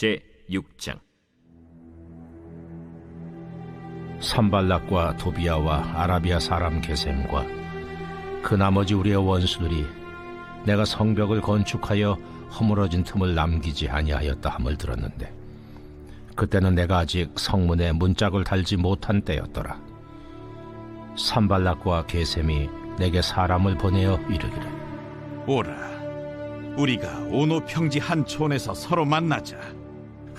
제 6장. 산발락과 도비아와 아라비아 사람 게셈과 그 나머지 우리의 원수들이 내가 성벽을 건축하여 허물어진 틈을 남기지 아니하였다 함을 들었는데 그때는 내가 아직 성문에 문짝을 달지 못한 때였더라. 산발락과 게셈이 내게 사람을 보내어 이르기를. 오라 우리가 오노 평지 한 촌에서 서로 만나자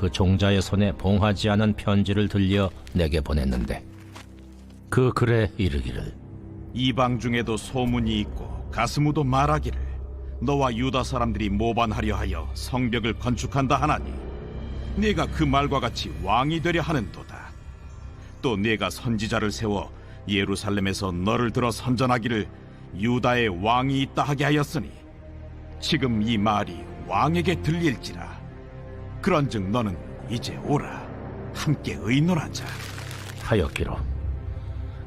그 종자의 손에 봉하지 않은 편지를 들려 내게 보냈는데 그 글에 이르기를 이방 중에도 소문이 있고 가스무도 말하기를 너와 유다 사람들이 모반하려 하여 성벽을 건축한다 하나니 네가 그 말과 같이 왕이 되려 하는도다. 또 네가 선지자를 세워 예루살렘에서 너를 들어 선전하기를 유다의 왕이 있다 하게 하였으니 지금 이 말이 왕에게 들릴지라 그런즉 너는 이제 오라. 함께 의논하자. 하였기로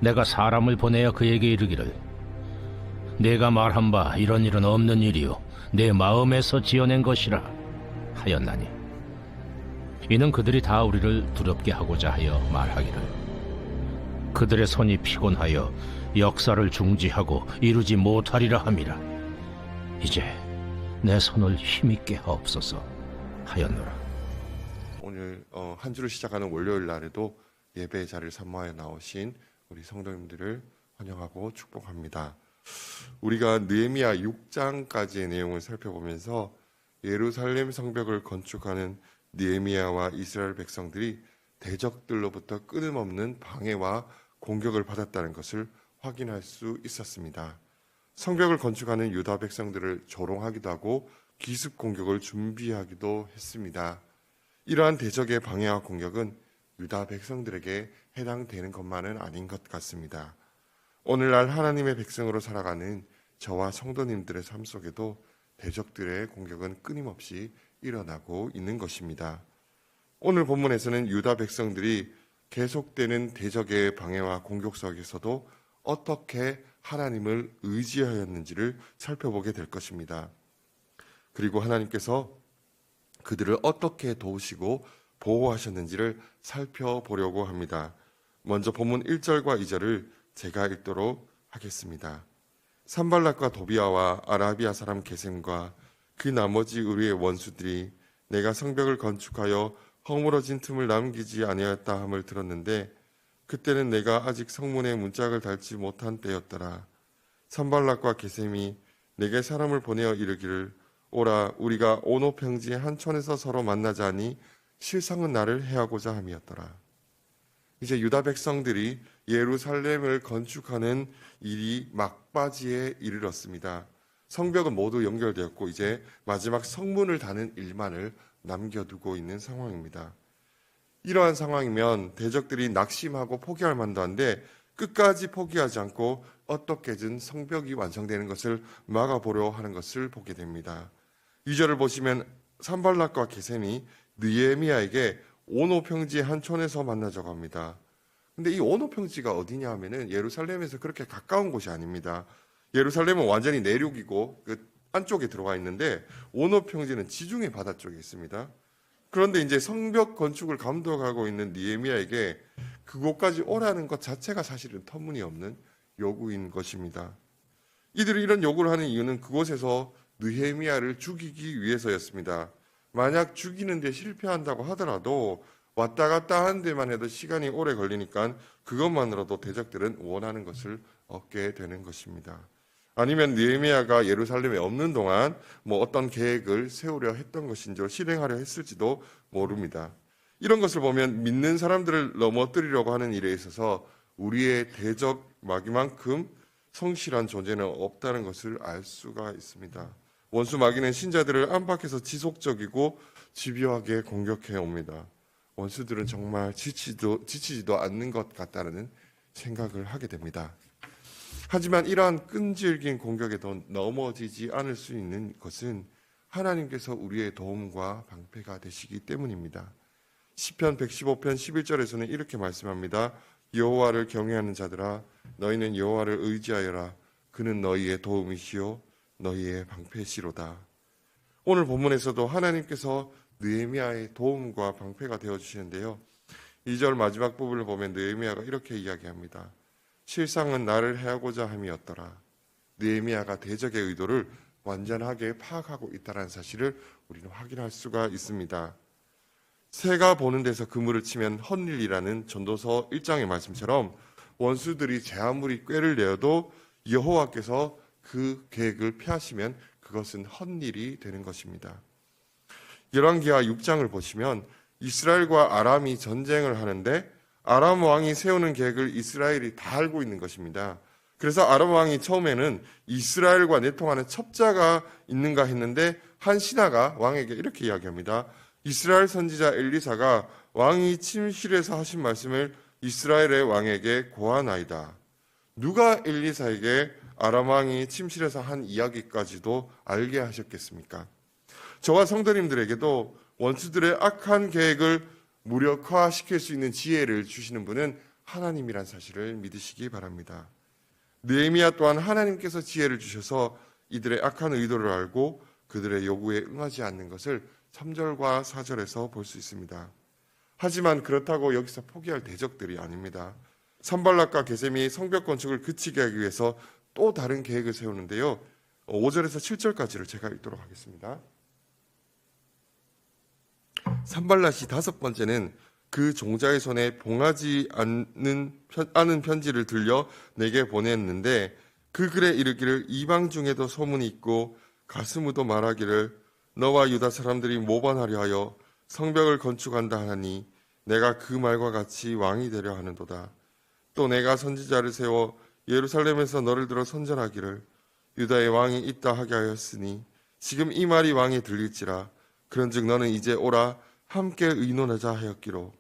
내가 사람을 보내어 그에게 이르기를 내가 말한 바 이런 일은 없는 일이요. 내 마음에서 지어낸 것이라 하였나니 이는 그들이 다 우리를 두렵게 하고자 하여 말하기를 그들의 손이 피곤하여 역사를 중지하고 이루지 못하리라 함이라. 이제 내 손을 힘있게 하옵소서 하였노라 오늘 어, 한 주를 시작하는 월요일 날에도 예배 자리를 사모하여 나오신 우리 성도님들을 환영하고 축복합니다. 우리가 느헤미야 6장까지의 내용을 살펴보면서 예루살렘 성벽을 건축하는 느헤미야와 이스라엘 백성들이 대적들로부터 끊임없는 방해와 공격을 받았다는 것을 확인할 수 있었습니다. 성벽을 건축하는 유다 백성들을 조롱하기도 하고 기습 공격을 준비하기도 했습니다. 이러한 대적의 방해와 공격은 유다 백성들에게 해당되는 것만은 아닌 것 같습니다. 오늘날 하나님의 백성으로 살아가는 저와 성도님들의 삶 속에도 대적들의 공격은 끊임없이 일어나고 있는 것입니다. 오늘 본문에서는 유다 백성들이 계속되는 대적의 방해와 공격 속에서도 어떻게 하나님을 의지하였는지를 살펴보게 될 것입니다. 그리고 하나님께서 그들을 어떻게 도우시고 보호하셨는지를 살펴보려고 합니다. 먼저 본문 1절과 2절을 제가 읽도록 하겠습니다. 산발락과 도비아와 아라비아 사람 게셈과 그 나머지 우리의 원수들이 내가 성벽을 건축하여 허물어진 틈을 남기지 아니하였다 함을 들었는데 그때는 내가 아직 성문에 문짝을 달지 못한 때였더라. 산발락과 게셈이 내게 사람을 보내어 이르기를 오라 우리가 오노 평지의 한 촌에서 서로 만나자니 실상은 나를 해하고자 함이었더라. 이제 유다 백성들이 예루살렘을 건축하는 일이 막바지에 이르렀습니다. 성벽은 모두 연결되었고 이제 마지막 성문을 다는 일만을 남겨두고 있는 상황입니다. 이러한 상황이면 대적들이 낙심하고 포기할 만도 한데 끝까지 포기하지 않고 어떻게든 성벽이 완성되는 것을 막아보려 하는 것을 보게 됩니다. 2절을 보시면 산발락과 게셈이 느에미아에게 오노 평지 한 촌에서 만나자고 합니다. 근데 이 오노 평지가 어디냐 하면은 예루살렘에서 그렇게 가까운 곳이 아닙니다. 예루살렘은 완전히 내륙이고 그 안쪽에 들어가 있는데 오노 평지는 지중해 바다 쪽에 있습니다. 그런데 이제 성벽 건축을 감독하고 있는 니에미아에게 그곳까지 오라는 것 자체가 사실은 터무니없는 요구인 것입니다. 이들이 이런 요구를 하는 이유는 그곳에서 느헤미야를 죽이기 위해서였습니다. 만약 죽이는데 실패한다고 하더라도 왔다 갔다 하는 데만 해도 시간이 오래 걸리니까 그것만으로도 대적들은 원하는 것을 얻게 되는 것입니다. 아니면 느헤미야가 예루살렘에 없는 동안 뭐 어떤 계획을 세우려 했던 것인지 실행하려 했을지도 모릅니다. 이런 것을 보면 믿는 사람들을 넘어뜨리려고 하는 일에 있어서 우리의 대적 마귀만큼 성실한 존재는 없다는 것을 알 수가 있습니다. 원수 마귀는 신자들을 안팎에서 지속적이고 집요하게 공격해 옵니다. 원수들은 정말 지치도, 지치지도 않는 것 같다는 생각을 하게 됩니다. 하지만 이러한 끈질긴 공격에도 넘어지지 않을 수 있는 것은 하나님께서 우리의 도움과 방패가 되시기 때문입니다. 시편 115편 11절에서는 이렇게 말씀합니다. 여호와를 경외하는 자들아 너희는 여호와를 의지하여라 그는 너희의 도움이시요 너희의 방패시로다. 오늘 본문에서도 하나님께서 느헤미야의 도움과 방패가 되어 주시는데요. 2절 마지막 부분을 보면 느헤미야가 이렇게 이야기합니다. 실상은 나를 해하고자 함이었더라. 느헤미야가 대적의 의도를 완전하게 파악하고 있다는 사실을 우리는 확인할 수가 있습니다. 새가 보는 데서 그물을 치면 헛일이라는 전도서 1장의 말씀처럼 원수들이 제 아무리 꾀를 내어도 여호와께서 그 계획을 피하시면 그것은 헛일이 되는 것입니다. 열왕기하 6장을 보시면 이스라엘과 아람이 전쟁을 하는데 아람 왕이 세우는 계획을 이스라엘이 다 알고 있는 것입니다. 그래서 아람 왕이 처음에는 이스라엘과 내통하는 첩자가 있는가 했는데 한 신하가 왕에게 이렇게 이야기합니다. 이스라엘 선지자 엘리사가 왕이 침실에서 하신 말씀을 이스라엘의 왕에게 고하나이다. 누가 엘리사에게 아람 왕이 침실에서 한 이야기까지도 알게 하셨겠습니까? 저와 성도님들에게도 원수들의 악한 계획을 무력화시킬 수 있는 지혜를 주시는 분은 하나님이란 사실을 믿으시기 바랍니다. 느헤미야 또한 하나님께서 지혜를 주셔서 이들의 악한 의도를 알고 그들의 요구에 응하지 않는 것을 3절과 4절에서 볼 수 있습니다. 하지만 그렇다고 여기서 포기할 대적들이 아닙니다. 산발락과 게셈이 성벽 건축을 그치게 하기 위해서 또 다른 계획을 세우는데요. 5절에서 7절까지를 제가 읽도록 하겠습니다. 산발락이 다섯 번째는 그 종자의 손에 봉하지 않는, 편, 않은 편지를 들려 내게 보냈는데 그 글에 이르기를 이방 중에도 소문이 있고 가스무도 말하기를 너와 유다 사람들이 모반하려 하여 성벽을 건축한다 하니 내가 그 말과 같이 왕이 되려 하는도다. 또 내가 선지자를 세워 예루살렘에서 너를 들어 선전하기를 유다의 왕이 있다 하게 하였으니 지금 이 말이 왕에 들릴지라 그런즉 너는 이제 오라 함께 의논하자 하였기로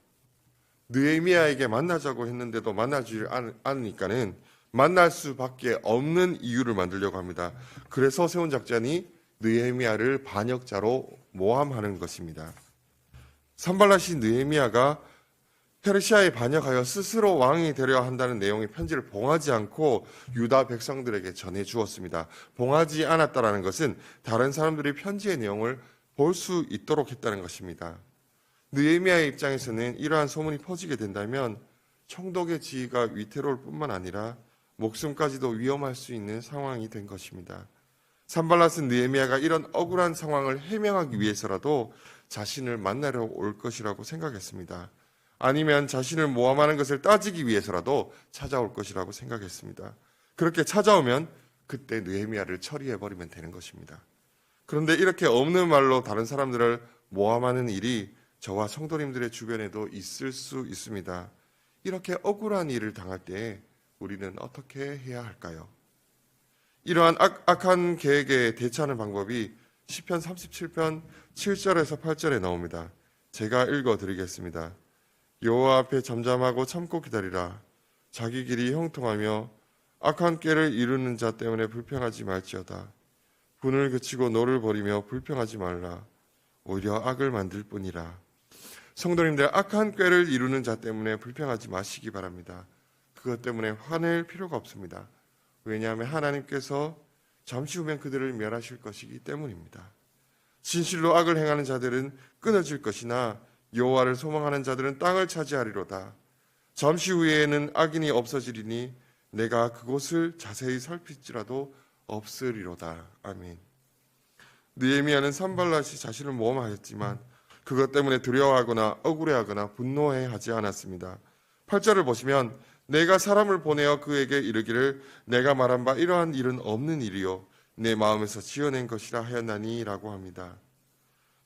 느헤미야에게 만나자고 했는데도 만나지 않으니까는 만날 수밖에 없는 이유를 만들려고 합니다. 그래서 세운 작전이 느헤미야를 반역자로 모함하는 것입니다. 산발라시 느헤미야가 페르시아에 반역하여 스스로 왕이 되려 한다는 내용의 편지를 봉하지 않고 유다 백성들에게 전해 주었습니다. 봉하지 않았다라는 것은 다른 사람들이 편지의 내용을 볼 수 있도록 했다는 것입니다. 느헤미야의 입장에서는 이러한 소문이 퍼지게 된다면 총독의 지위가 위태로울 뿐만 아니라 목숨까지도 위험할 수 있는 상황이 된 것입니다. 산발라스 느헤미야가 이런 억울한 상황을 해명하기 위해서라도 자신을 만나러 올 것이라고 생각했습니다. 아니면 자신을 모함하는 것을 따지기 위해서라도 찾아올 것이라고 생각했습니다. 그렇게 찾아오면 그때 느헤미야를 처리해 버리면 되는 것입니다. 그런데 이렇게 없는 말로 다른 사람들을 모함하는 일이 저와 성도님들의 주변에도 있을 수 있습니다. 이렇게 억울한 일을 당할 때 우리는 어떻게 해야 할까요? 이러한 악, 악한 계획에 대처하는 방법이 시편 37편 7절에서 8절에 나옵니다. 제가 읽어 드리겠습니다. 여호와 앞에 잠잠하고 참고 기다리라. 자기 길이 형통하며 악한 꾀를 이루는 자 때문에 불평하지 말지어다. 분을 그치고 노를 버리며 불평하지 말라. 오히려 악을 만들 뿐이라. 성도님들 악한 꾀를 이루는 자 때문에 불평하지 마시기 바랍니다. 그것 때문에 화낼 필요가 없습니다. 왜냐하면 하나님께서 잠시 후면 그들을 멸하실 것이기 때문입니다. 진실로 악을 행하는 자들은 끊어질 것이나 여호와를 소망하는 자들은 땅을 차지하리로다. 잠시 후에는 악인이 없어지리니 내가 그곳을 자세히 살필지라도 없으리로다. 아멘. 느헤미야는 산발랏이 자신을 모험하였지만 그것 때문에 두려워하거나 억울해하거나 분노해하지 않았습니다. 8절을 보시면 내가 사람을 보내어 그에게 이르기를 내가 말한 바 이러한 일은 없는 일이요 내 마음에서 지어낸 것이라 하였나니라고 합니다.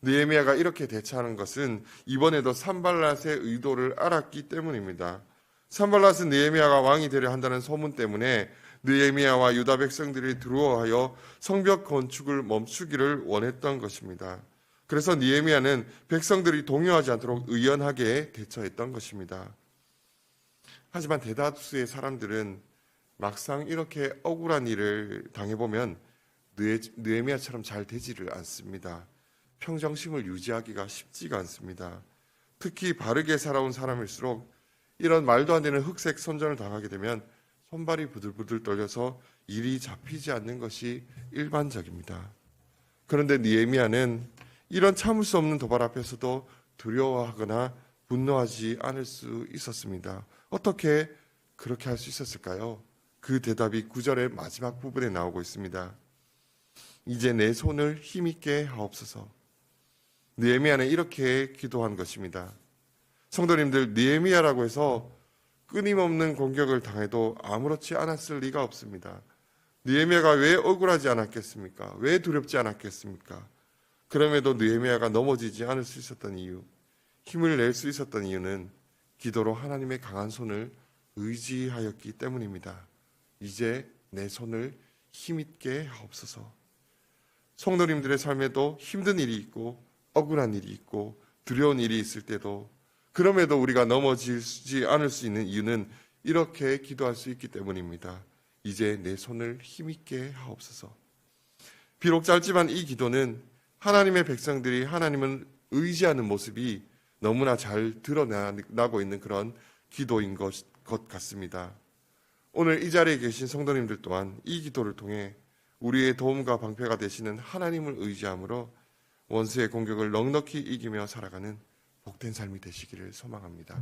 느헤미야가 이렇게 대처하는 것은 이번에도 산발랏의 의도를 알았기 때문입니다. 산발랏은 느헤미야가 왕이 되려 한다는 소문 때문에 느헤미야와 유다 백성들이 두려워하여 성벽 건축을 멈추기를 원했던 것입니다. 그래서 니에미아는 백성들이 동요하지 않도록 의연하게 대처했던 것입니다. 하지만 대다수의 사람들은 막상 이렇게 억울한 일을 당해보면 느헤미야처럼 잘 되지를 않습니다. 평정심을 유지하기가 쉽지가 않습니다. 특히 바르게 살아온 사람일수록 이런 말도 안 되는 흑색 선전을 당하게 되면 손발이 부들부들 떨려서 일이 잡히지 않는 것이 일반적입니다. 그런데 니에미아는 이런 참을 수 없는 도발 앞에서도 두려워하거나 분노하지 않을 수 있었습니다. 어떻게 그렇게 할 수 있었을까요? 그 대답이 구절의 마지막 부분에 나오고 있습니다. 이제 내 손을 힘있게 하옵소서. 느헤미야는 이렇게 기도한 것입니다. 성도님들 느헤미야라고 해서 끊임없는 공격을 당해도 아무렇지 않았을 리가 없습니다. 느헤미야가 왜 억울하지 않았겠습니까? 왜 두렵지 않았겠습니까? 그럼에도 느헤미야가 넘어지지 않을 수 있었던 이유, 힘을 낼 수 있었던 이유는 기도로 하나님의 강한 손을 의지하였기 때문입니다. 이제 내 손을 힘있게 하옵소서. 성도님들의 삶에도 힘든 일이 있고 억울한 일이 있고 두려운 일이 있을 때도 그럼에도 우리가 넘어지지 않을 수 있는 이유는 이렇게 기도할 수 있기 때문입니다. 이제 내 손을 힘있게 하옵소서. 비록 짧지만 이 기도는 하나님의 백성들이 하나님을 의지하는 모습이 너무나 잘 드러나고 있는 그런 기도인 것, 것 같습니다. 오늘 이 자리에 계신 성도님들 또한 이 기도를 통해 우리의 도움과 방패가 되시는 하나님을 의지함으로 원수의 공격을 넉넉히 이기며 살아가는 복된 삶이 되시기를 소망합니다.